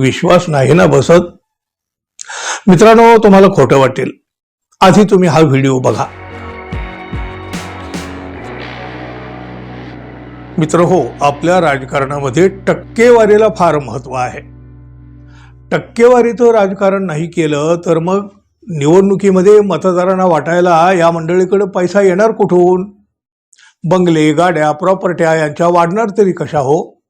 विश्वास नाही ना बसत? मित्रांनो तुम्हाला खोटं वाटेल. आधी तुम्ही हा व्हिडिओ बघा. मित्र हो आपल्या राजकारणामध्ये टक्केवारीला फार महत्त्व आहे. टक्केवारीचं राजकारण नाही केलं तर मग निवडणुकीमध्ये मतदारांना वाटायला या मंडळीकडे पैसा येणार कुठून? बंगले गाड्या प्रॉपर्ट्या यांच्या वाढणार तरी कशा हो?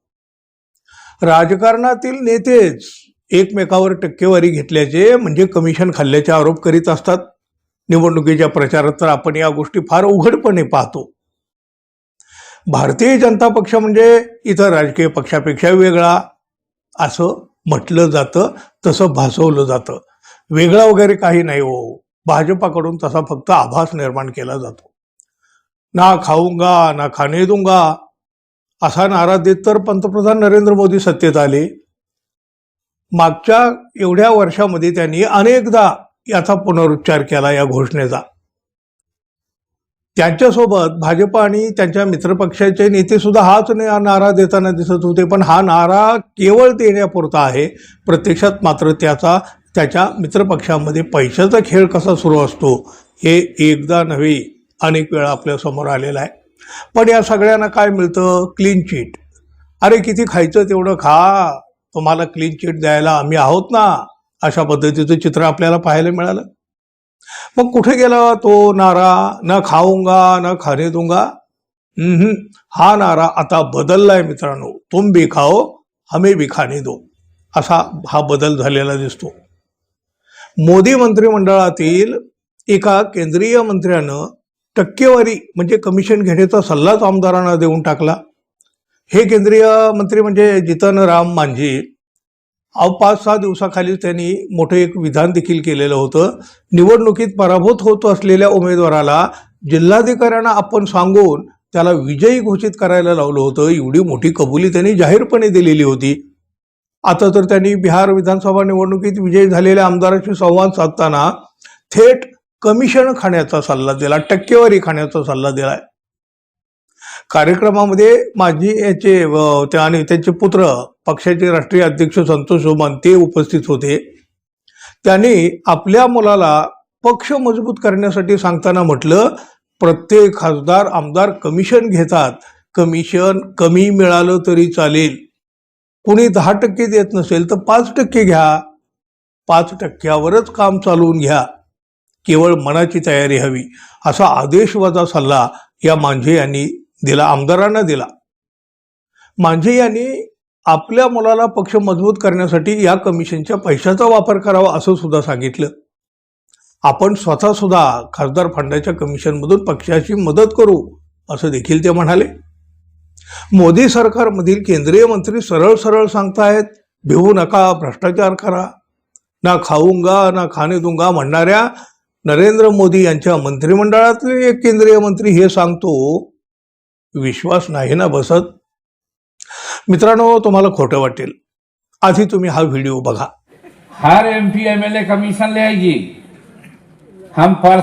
राजकारणातील नेतेच एकमेकावर टक्केवारी घेतल्याचे म्हणजे कमिशन खाल्ल्याचे आरोप करीत असतात. निवडणुकीच्या प्रचारात तर आपण या गोष्टी फार उघडपणे पाहतो. भारतीय जनता पक्ष म्हणजे इतर राजकीय पक्षापेक्षा वेगळा असं म्हटलं जातं तसं भासवलं जातं. वेगळा वगैरे काही नाही हो. भाजपाकडून तसा फक्त आभास निर्माण केला जातो. ना खाऊंगा ना खाणे दूंगा असा नारा देत तर पंतप्रधान नरेंद्र मोदी सत्तेत आले. मागच्या एवढ्या वर्षामध्ये त्यांनी अनेकदा याचा पुनरुच्चार केला या घोषणेचा. त्यांच्यासोबत भाजप आणि त्यांच्या मित्रपक्षाचे नेते सुद्धा हाच नारा देताना दिसत होते पण हा नारा केवळ देण्यापुरता आहे. प्रत्यक्षात मात्र त्याचा त्याच्या मित्रपक्षामध्ये पैशाचा खेळ कसा सुरू असतो हे एकदा नव्हे अनेक वेळा आपल्यासमोर आलेला आलेलं आहे. पण या सगळ्यांना काय मिळतं? क्लीन चिट अरे किती खायचं तेवढं खा. तुम्हाला क्लीन चिट द्यायला आम्ही आहोत ना. अशा पद्धतीचं चित्र आपल्याला पाहायला मिळालं. मग कुठे गेला तो नारा? न खाऊंगा न खाणे दूंगा हा नारा आता बदललाय मित्रांनो. तुम भी खाओ हमें भी खाणे दो. असा हा बदल झालेला दिसतो. मोदी मंत्रिमंडळातील एका केंद्रीय मंत्र्यानं टक्केवारी म्हणजे कमिशन घेण्याचा सल्लाच आमदारांना देऊन टाकला. हे केंद्रीय मंत्री म्हणजे जितन राम मांझी अव पाच सहा दिवसाखाली त्यांनी मोठं एक विधान देखील केलेलं होतं. निवडणुकीत पराभूत होत असलेल्या उमेदवाराला जिल्हाधिकाऱ्यांना आपण सांगून त्याला विजयी घोषित करायला लावलं होतं. एवढी मोठी कबुली त्यांनी जाहीरपणे दिलेली होती. आता तर त्यांनी बिहार विधानसभा निवडणुकीत विजयी झालेल्या आमदारांशी संवाद साधताना थेट कमिशन खाण्याचा सल्ला दिला टक्केवारी खाण्याचा सल्ला दिला. कार्यक्रमामध्ये माजी याचे आणि त्यांचे पुत्र पक्षाचे राष्ट्रीय अध्यक्ष संतोष सोमान ते उपस्थित होते. त्यांनी आपल्या मुलाला पक्ष मजबूत करण्यासाठी सांगताना म्हटलं प्रत्येक खासदार आमदार कमिशन घेतात. कमिशन कमी मिळालं तरी चालेल. कुणी दहा टक्के देत नसेल तर पाच टक्के घ्या. पाच टक्क्यावरच काम चालवून घ्या. केवळ मनाची तयारी हवी असा आदेशवाचा सल्ला या मांझे यांनी दिला आमदारांना दिला. मांझे यांनी आपल्या मुलाला पक्ष मजबूत करण्यासाठी या कमिशनच्या पैशाचा वापर करावा असं सुद्धा सांगितलं. आपण स्वतः सुद्धा खासदार फंडाच्या कमिशनमधून पक्षाची मदत करू असं देखील ते म्हणाले. मोदी सरकारमधील केंद्रीय मंत्री सरळ सरळ सांगतायत भिवू नका भ्रष्टाचार करा. ना खाऊंगा ना खाणे दूंगा म्हणणाऱ्या नरेंद्र मोदी यांच्या मंत्रिमंडळातले एक केंद्रीय मंत्री हे सांगतो विश्वास नाही ना बसत. मित्रांनो तुम्हाला खोटं वाटेल. आधी तुम्ही हा व्हिडिओ बघा. हर एमपी एमएलए कमीशन ले आइए। हम पर